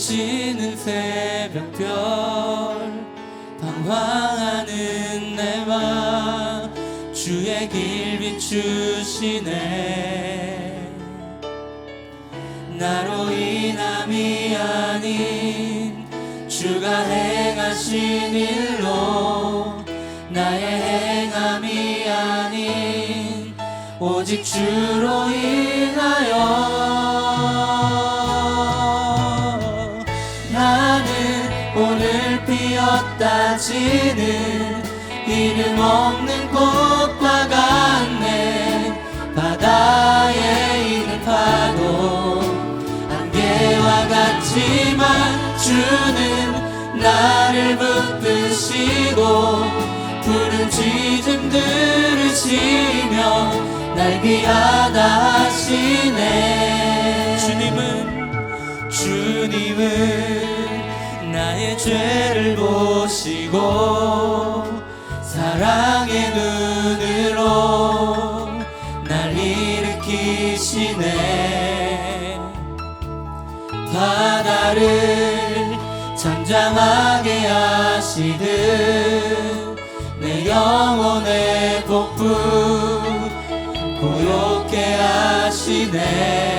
밝히시는 새벽별 방황하는 내 맘 주의 길 비추시네. 나로 인함이 아닌 주가 행하신 일로 나의 행함이 아닌 오직 주로 인하여 지는 이름 없는 꽃과 같네. 바다에 있는 파도 안개와 같지만 주는 나를 붙드시고 푸른 지즘 들으시며 날 귀하다 하시네. 주님은 주님은 나의 죄를 보시고 사랑의 눈으로 날 일으키시네. 바다를 잠잠하게 하시듯 내 영혼의 복부 고요케 하시네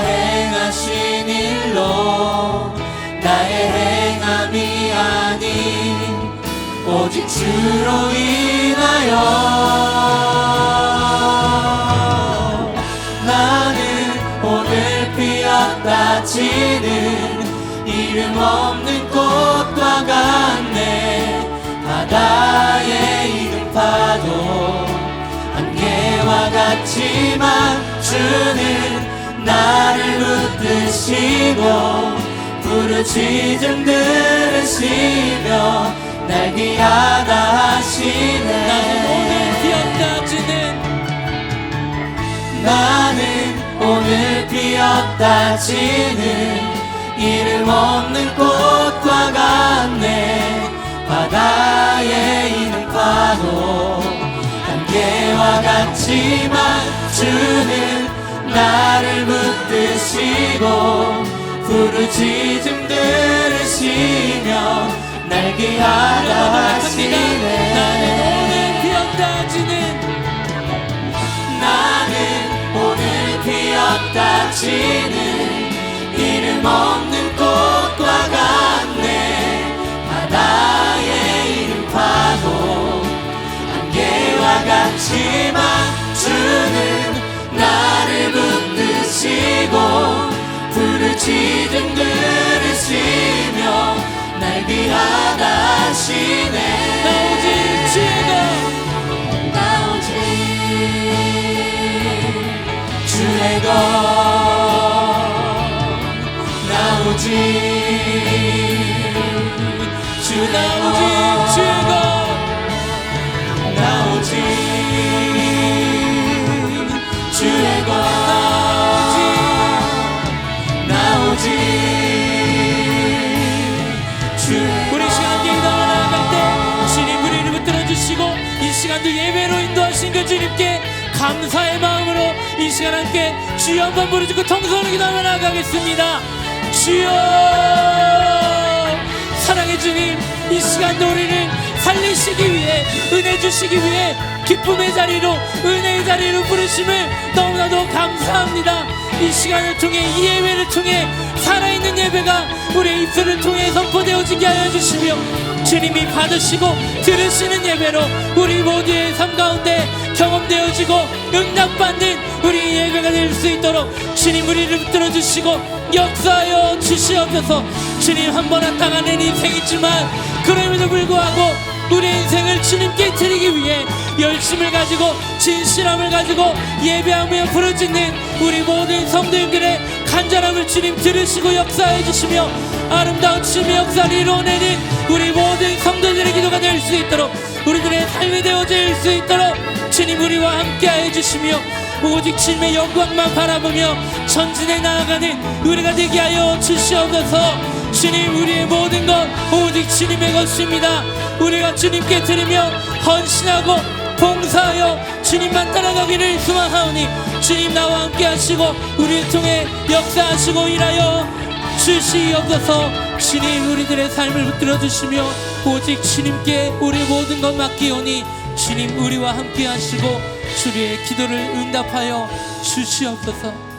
행하신 일로 나의 행함이 아닌 오직 주로 인하여 나는 오늘 피었다 지는 이름 없는 꽃과 같네 바다에 있는 파도 안개와 같지만 주는 나를 붙드시고 부르짖음 들으시며 날 귀하다 하시네. 나는 오늘 피었다 지는 나는 오늘 피었다 지는 이름 없는 꽃과 같네. 바다에 있는 파도 안개와 같지만 주는 나 를 붙드시고 부르짖음 들으시며 날 귀하다 하시네. 나는 오늘 피었다 지는 나는 오늘 피었다 지는 이름 없는 붙드시고 부르짖음 들으시며 날 귀하다 하시네. 나 오직 주가. 나 오직 주의 것. 나오지 주 나오지 이 시간도 예배로 인도하신 그 주님께 감사의 마음으로 이 시간 함께 주여 한번 부르짖고 통성을 기도하며 나아가겠습니다. 주여 사랑의 주님 이 시간도 우리를 살리시기 위해 은혜 주시기 위해 기쁨의 자리로 은혜의 자리로 부르심을 너무나도 감사합니다. 이 시간을 통해 이 예배를 통해 살아있는 예배가 우리의 입술을 통해 선포되어지게 하여 주시며 주님이 받으시고 들으시는 예배로 우리 모두의 삶 가운데 경험되어지고 응답받는 우리 예배가 될 수 있도록 주님 우리를 붙들어 주시고 역사하여 주시옵소서. 주님 한번 나타나는 인생이지만 그럼에도 불구하고 우리 인생을 주님께 드리기 위해 열심을 가지고 진실함을 가지고 예배하며 부르짖는 우리 모든 성도님들의 간절함을 주님 들으시고 역사해 주시며 아름다운 주님의 역사를 이루어내는 우리 모든 성도들의 기도가 될 수 있도록 우리들의 삶이 되어질 수 있도록 주님 우리와 함께하여 주시며 오직 주님의 영광만 바라보며 전진해 나아가는 우리가 되게 하여 주시옵소서. 주님 우리의 모든 것 오직 주님의 것입니다. 우리가 주님께 드리며 헌신하고 봉사하여 주님만 따라가기를 소망하오니 주님 나와 함께 하시고 우리를 통해 역사하시고 일하여 주시옵소서. 주님 우리들의 삶을 붙들어 주시며 오직 주님께 우리 모든 것 맡기오니 주님 우리와 함께 하시고 주리의 기도를 응답하여 주시옵소서.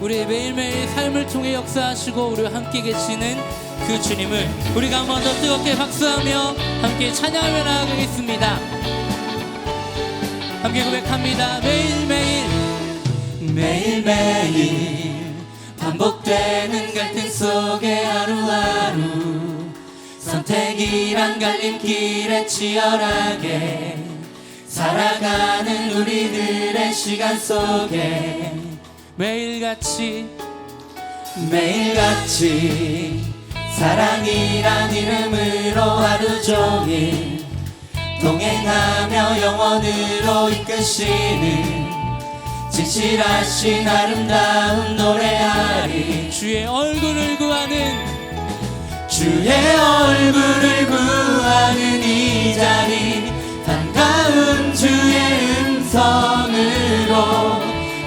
우리의 매일매일 삶을 통해 역사하시고 우리와 함께 계시는 그 주님을 우리가 한 번 더 뜨겁게 박수하며 함께 찬양하며 나아가겠습니다. 함께 고백합니다. 매일매일 매일매일 반복되는 갈등 속에 하루하루 선택이란 갈림길에 치열하게 살아가는 우리들의 시간 속에 매일같이 매일같이 사랑이란 이름으로 하루 종일 동행하며 영원으로 이끄시는 진실하신 아름다운 노래하리. 주의 얼굴을 구하는 주의 얼굴을 구하는 이 자리 반가운 주의 음성으로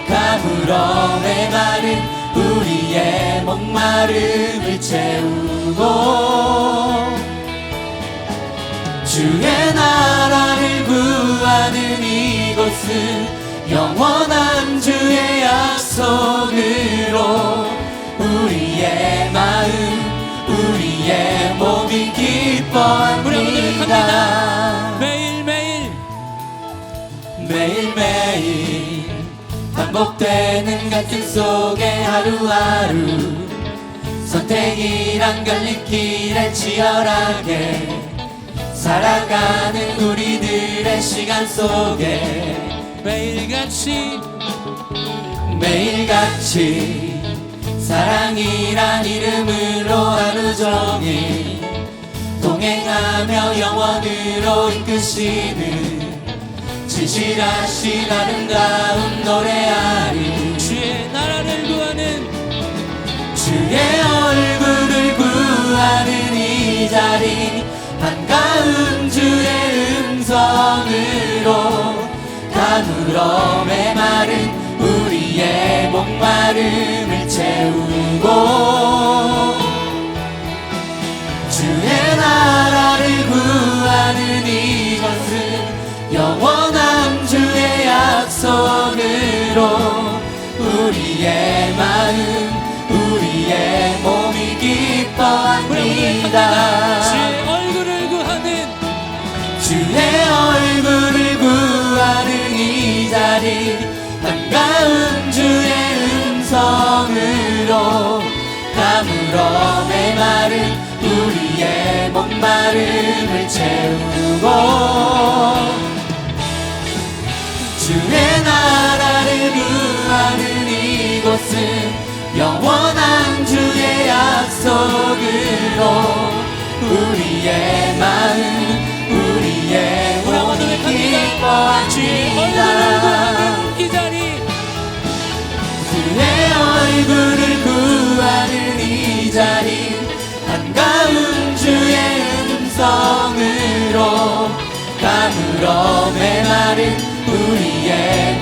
가물어 메마른 우리 의 목마름을 채우고 주의 나라를 구하는 이곳은 영원한 주의 약속으로 우리의 마음 우리의 몸이 기뻐합니다. 매일매일 매일매일 반복되는 갈등 속에 하루하루 선택이란 갈림길에 치열하게. 살아가는 우리들의 시간 속에 매일같이 매일같이 사랑이란 이름으로 하루 종일 동행하며 영원으로 이끄시는 진실하신 아름다운 노래하리 주의 나라를 구하는 주의 얼굴을 구하는 이 자리. 반가운 주의 음성으로 가물어 메마른 우리의 목마름을 채우고 우리의 마음 우리의 몸이 기뻐합니다. 주의 얼굴을 구하는 주의 얼굴을 구하는 이 자리 반가운 주의 음성으로 가물어 메마른 우리의 목마름을 채우고 약속으로 우리의 마음 우리의 몸이 기뻐합니다. 이 자리. 주의 얼굴을 구하는 이 자리 반가운 주의 음성으로 가물어 메마른 우리의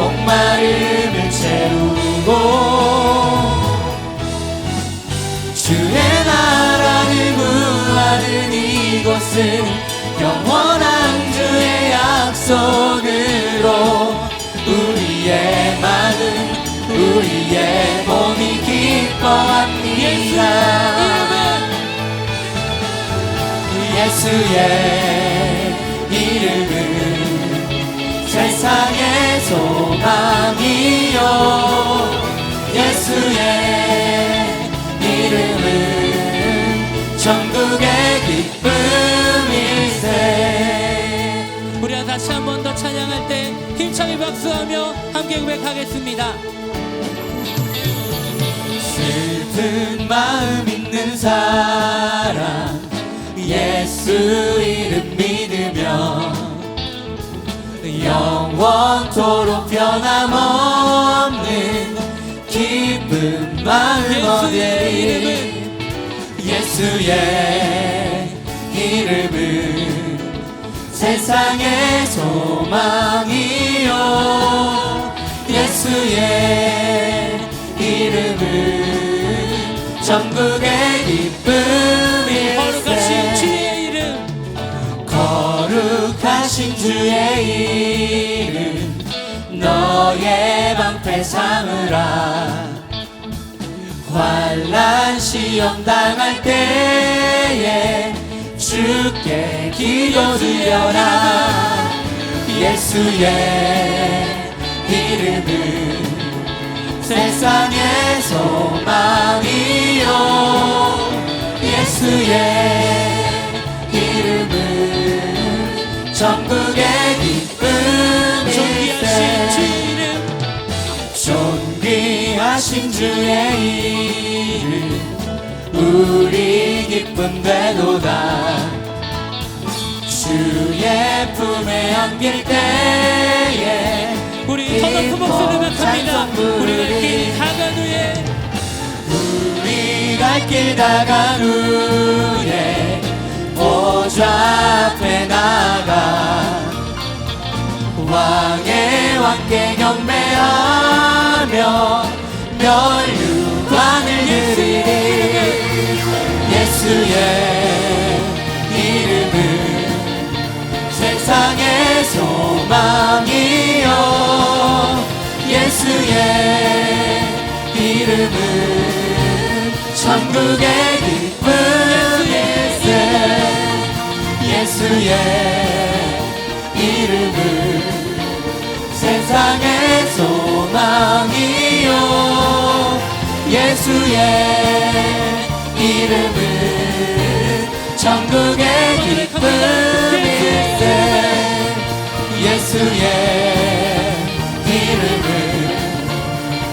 예수의 이름은 세상의 소망이요 예수의 이름은 천국의 기쁨일세 우리가 다시 한 번 더 찬양할 때 힘차게 박수하며 함께 고백하겠습니다. 슬픈 마음 있는 사람 예수 이름 믿으며 영원토록 변함없는 기쁜 마음 얻으리 예수의 이름은 세상의 소망이요. 예수의 이름은 전국의 기쁨 거룩하신 주의 이름 너의 방패 삼으라. 환란 시험 당할 때에 주께 기도 드려라. 예수의 이름은 세상의 소망이요. 예수의 전국의 존귀하신 주의 기쁨일세 이름 존귀하신 주의 이름. 우리 기쁨 되도다. 주의 품에 안길 때에 우리 더 높은 목소리로 고백합니다. 우리가 길 다간 후에. 우리 갈길 다간 후에 보좌 왕의 왕께 경배하며 멸류관을 드리리 예수의 이름은 세상의 소망이요. 예수의 이름은 천국의 기쁨일세. 예수의 이름은 세상의 소망이요. 예수의 이름은 천국의 기쁨일세. 예수의 이름은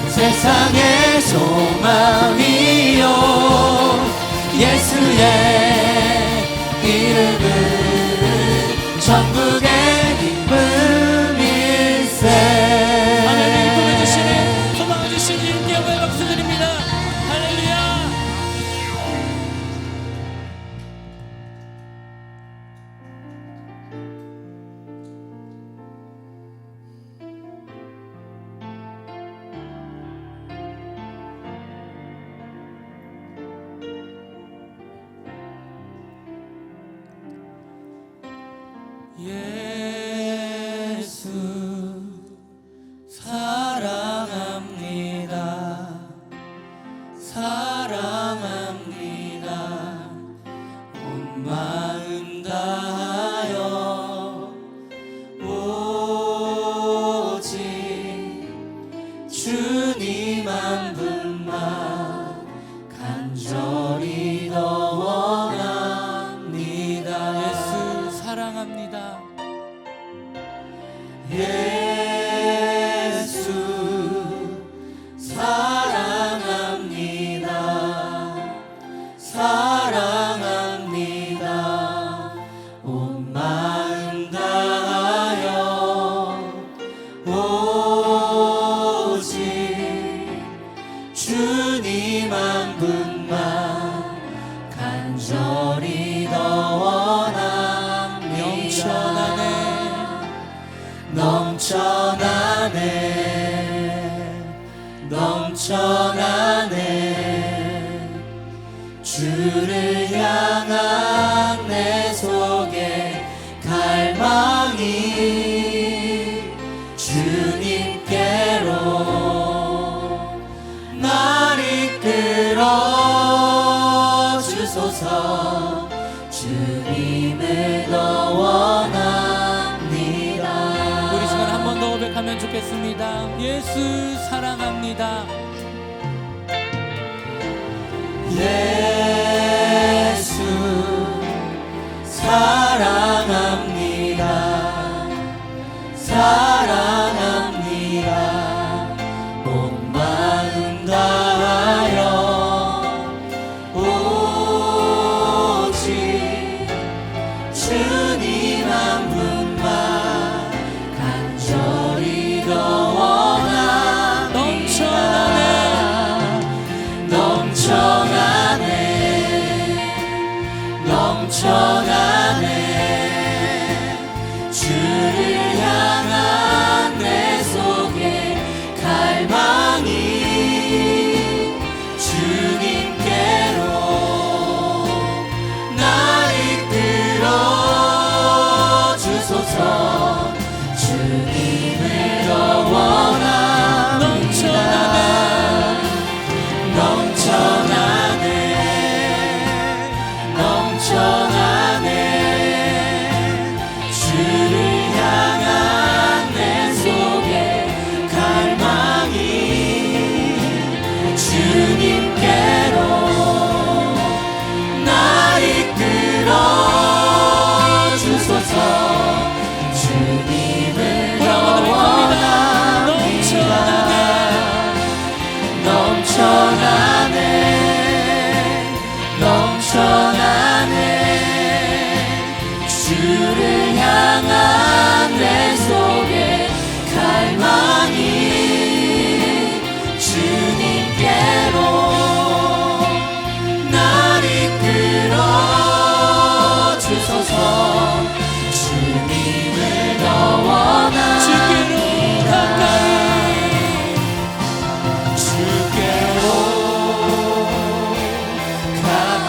세상의 소망이요. 예수의 이름은 고백하면 좋겠습니다. 예수 사랑합니다. 예수 사랑합니다 서 on no.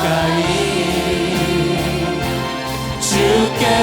가까이. 주께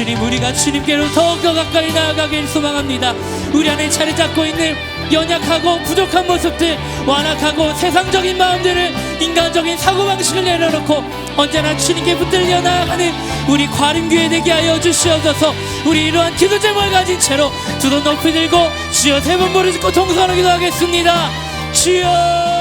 주님 우리가 주님께로 더욱더 가까이 나아가길 소망합니다. 우리 안에 자리 잡고 있는 연약하고 부족한 모습들 완악하고 세상적인 마음들을 인간적인 사고방식을 내려놓고 언제나 주님께 붙들려 나아가는 우리 과림교회 되게 하여 주시옵소서. 우리 이러한 기도 제목을 가진 채로 두 손 높이 들고 주여 세번 부르짖고 통성하는 기도 하겠습니다. 주여